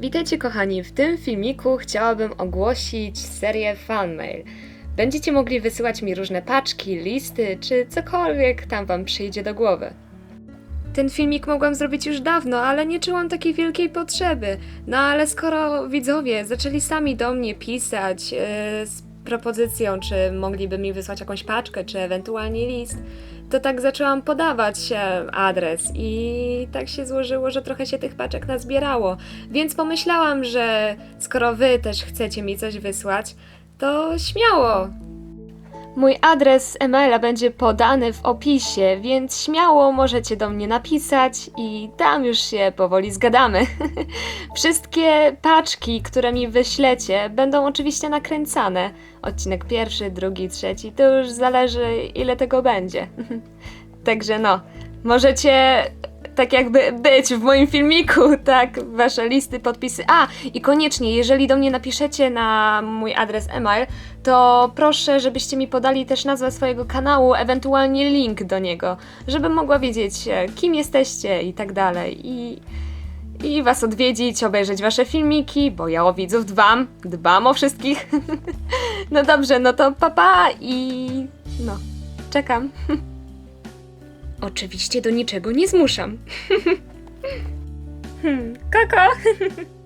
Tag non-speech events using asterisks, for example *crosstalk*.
Witajcie kochani, w tym filmiku chciałabym ogłosić serię fanmail. Będziecie mogli wysyłać mi różne paczki, listy czy cokolwiek tam wam przyjdzie do głowy. Ten filmik mogłam zrobić już dawno, ale nie czułam takiej wielkiej potrzeby. No ale skoro widzowie zaczęli sami do mnie pisać yy, z propozycją, czy mogliby mi wysłać jakąś paczkę, czy ewentualnie list, to tak zaczęłam podawać adres i tak się złożyło, że trochę się tych paczek nazbierało. Więc pomyślałam, że skoro wy też chcecie mi coś wysłać, to śmiało. Mój adres e-maila będzie podany w opisie, więc śmiało możecie do mnie napisać i tam już się powoli zgadamy. *laughs* Wszystkie paczki, które mi wyślecie, będą oczywiście nakręcane. Odcinek pierwszy, drugi, trzeci, to już zależy ile tego będzie. *laughs* Także no, możecie tak jakby być w moim filmiku, *laughs* tak, wasze listy, podpisy. A, i koniecznie, jeżeli do mnie napiszecie na mój adres e-mail, to proszę, żebyście mi podali też nazwę swojego kanału, ewentualnie link do niego, żebym mogła wiedzieć, e, kim jesteście i tak dalej. I, i was odwiedzić, obejrzeć wasze filmiki, bo ja o widzów dbam, dbam o wszystkich. *laughs* no dobrze, no to papa i no, czekam. *laughs* Oczywiście do niczego nie zmuszam. *laughs* hmm, koko! *laughs*